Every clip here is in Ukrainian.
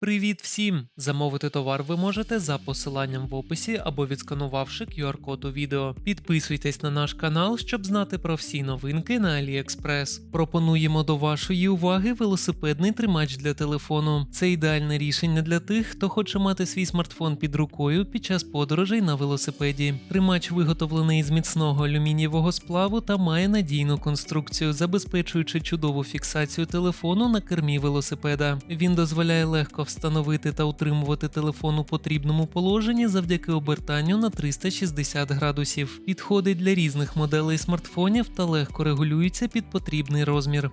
Привіт всім! Замовити товар ви можете за посиланням в описі або відсканувавши QR-код у відео. Підписуйтесь на наш канал, щоб знати про всі новинки на AliExpress. Пропонуємо до вашої уваги велосипедний тримач для телефону. Це ідеальне рішення для тих, хто хоче мати свій смартфон під рукою під час подорожей на велосипеді. Тримач виготовлений з міцного алюмінієвого сплаву та має надійну конструкцію, забезпечуючи чудову фіксацію телефону на кермі велосипеда. Він дозволяє легко встановити та утримувати телефон у потрібному положенні завдяки обертанню на 360 градусів. Підходить для різних моделей смартфонів та легко регулюється під потрібний розмір.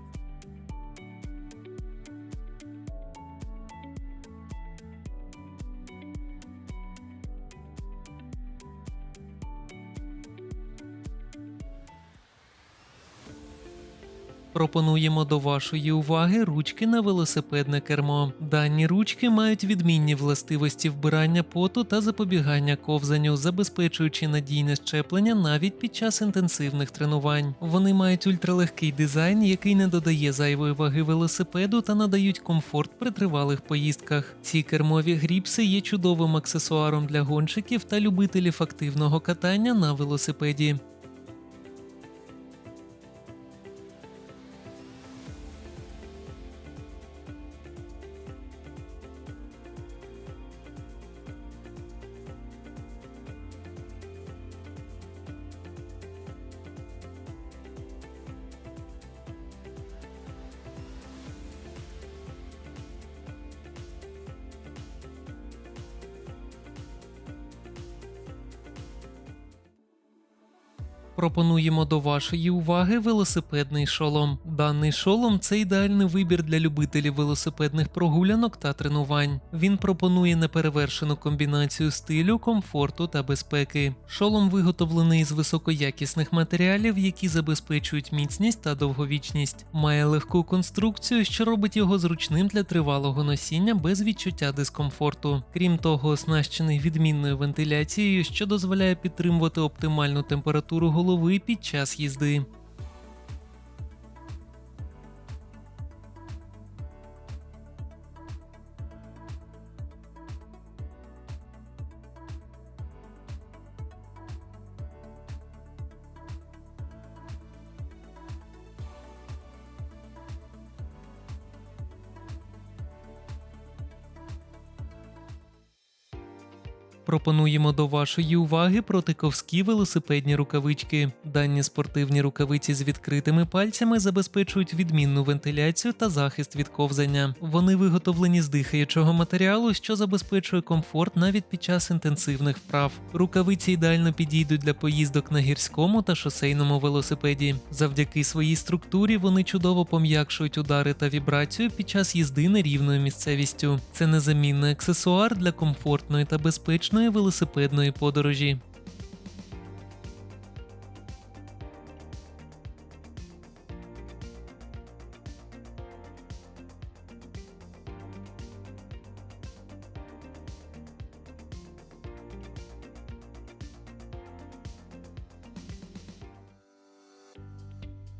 Пропонуємо до вашої уваги ручки на велосипедне кермо. Дані ручки мають відмінні властивості вбирання поту та запобігання ковзанню, забезпечуючи надійне щеплення навіть під час інтенсивних тренувань. Вони мають ультралегкий дизайн, який не додає зайвої ваги велосипеду та надають комфорт при тривалих поїздках. Ці кермові гріпси є чудовим аксесуаром для гонщиків та любителів активного катання на велосипеді. Пропонуємо до вашої уваги велосипедний шолом. Даний шолом це ідеальний вибір для любителів велосипедних прогулянок та тренувань. Він пропонує неперевершену комбінацію стилю, комфорту та безпеки. Шолом виготовлений з високоякісних матеріалів, які забезпечують міцність та довговічність. Має легку конструкцію, що робить його зручним для тривалого носіння без відчуття дискомфорту. Крім того, оснащений відмінною вентиляцією, що дозволяє підтримувати оптимальну температуру голови під час їзди. Пропонуємо до вашої уваги протиковські велосипедні рукавички. Дані спортивні рукавиці з відкритими пальцями забезпечують відмінну вентиляцію та захист від ковзання. Вони виготовлені з дихаючого матеріалу, що забезпечує комфорт навіть під час інтенсивних вправ. Рукавиці ідеально підійдуть для поїздок на гірському та шосейному велосипеді. Завдяки своїй структурі вони чудово пом'якшують удари та вібрацію під час їзди нерівною місцевістю. Це незамінний аксесуар для комфортної та безпечної велосипедної подорожі.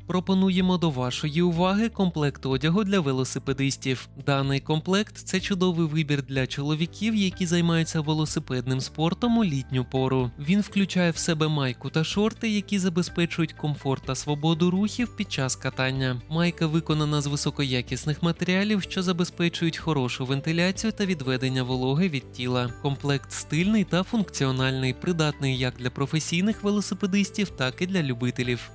Пропонуємо до вашої уваги комплект одягу для велосипедистів. Даний комплект це чудовий вибір для чоловіків, які займаються велосипедним спортом у літню пору. Він включає в себе майку та шорти, які забезпечують комфорт та свободу рухів під час катання. Майка виконана з високоякісних матеріалів, що забезпечують хорошу вентиляцію та відведення вологи від тіла. Комплект стильний та функціональний, придатний як для професійних велосипедистів, так і для любителів.